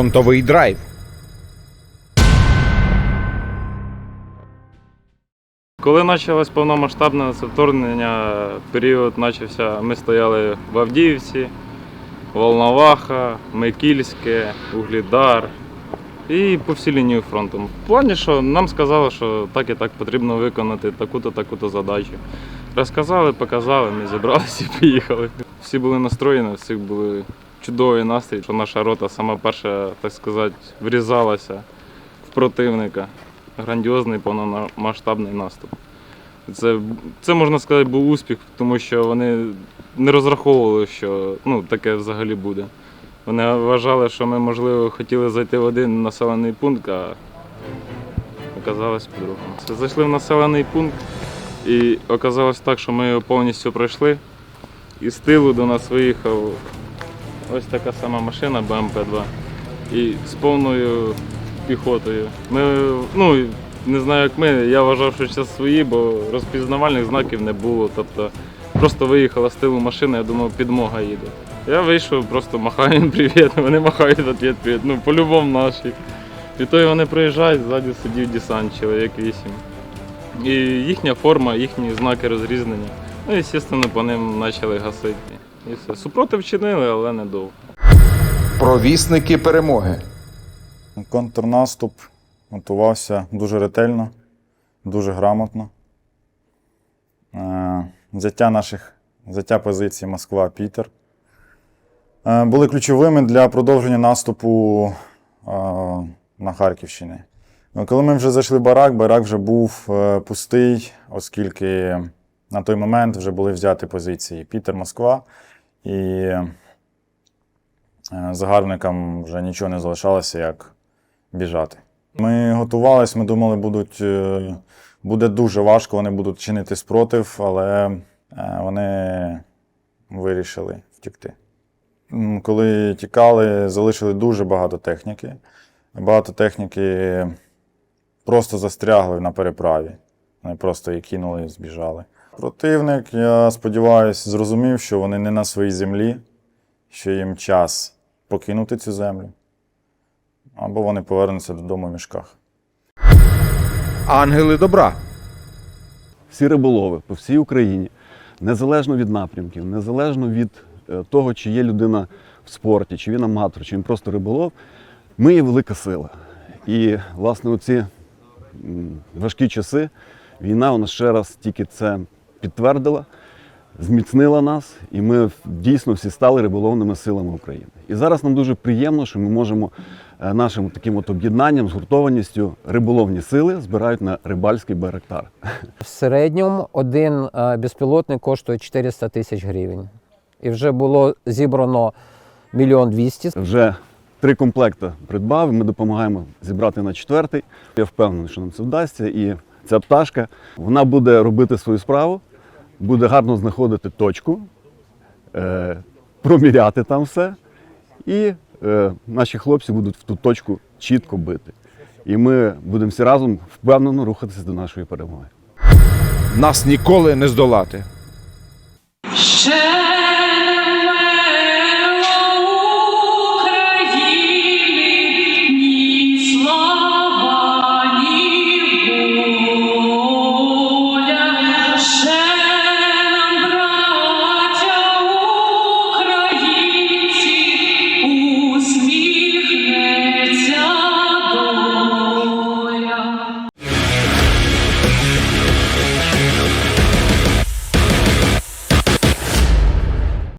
фронтовий драйв. Коли почалось повномасштабне вторгнення, період почався. Ми стояли в Авдіївці, Волноваха, Микільське, Углідар і по всій лінії фронту. В плані, що нам сказали, що так і так потрібно виконати таку-то, таку-то задачу. Розказали, показали, ми зібралися і поїхали. Всі були настроєні, всіх були чудовий настрій, що наша рота сама перша, так сказати, врізалася в противника. Грандіозний повномасштабний наступ. Це, це можна сказати, був успіх, тому що вони не розраховували, що ну, таке взагалі буде. Вони вважали, що ми, можливо, хотіли зайти в один населений пункт, а оказалось по-другому. Зайшли в населений пункт і оказалось так, що ми його повністю пройшли. І з тилу до нас виїхав ось така сама машина БМП-2 і з повною піхотою. Ми, ну, не знаю, як ми, я вважав, що це свої, бо розпізнавальних знаків не було. Тобто просто виїхала з тилу машина, я думав, підмога їде. Я вийшов, просто махаю привіт, вони махають в ответ привіт. Ну, по-любому наші. І то вони приїжджають, ззаді сидів десант, чоловік вісім. І їхня форма, їхні знаки розрізнення. Ну і, звісно, по ним почали гасити. І все. Супротив чинили, але недовго. Провісники перемоги. Контрнаступ готувався дуже ретельно, дуже грамотно. Е, Взяття наших взяття позицій Москва-Пітер е, були ключовими для продовження наступу е, на Харківщині. Ну, Коли ми вже зайшли в барак, барак вже був пустий, оскільки на той момент вже були взяті позиції Пітер-Москва, і е, загарбникам вже нічого не залишалося, як біжати. Ми готувалися, ми думали, будуть, е, буде дуже важко, вони будуть чинити спротив, але е, вони вирішили втекти. М, Коли тікали, залишили дуже багато техніки. Багато техніки просто застрягли на переправі. Вони просто її кинули і збіжали. Противник, я сподіваюся, зрозумів, що вони не на своїй землі, що їм час покинути цю землю або вони повернуться додому в мішках. Ангели добра. всі риболови по всій Україні, незалежно від напрямків, незалежно від е, того, чи є людина в спорті, чи він аматор, чи він просто риболов, ми є велика сила. І, власне, оці м, важкі часи війна у нас ще раз тільки це підтвердила, зміцнила нас, і ми дійсно всі стали риболовними силами України. І зараз нам дуже приємно, що ми можемо е, нашим таким от об'єднанням, згуртованістю риболовні сили збирають на рибальський байрактар. В середньому один е, безпілотник коштує 400 тисяч гривень. І вже було зібрано мільйон двісті. Вже три комплекти придбав. Ми допомагаємо зібрати на четвертий. Я впевнений, що нам це вдасться. І ця пташка вона буде робити свою справу, буде гарно знаходити точку, е, проміряти там все. І е, наші хлопці будуть в ту точку чітко бити. І ми будемо всі разом впевнено рухатися до нашої перемоги. Нас ніколи не здолати. Ще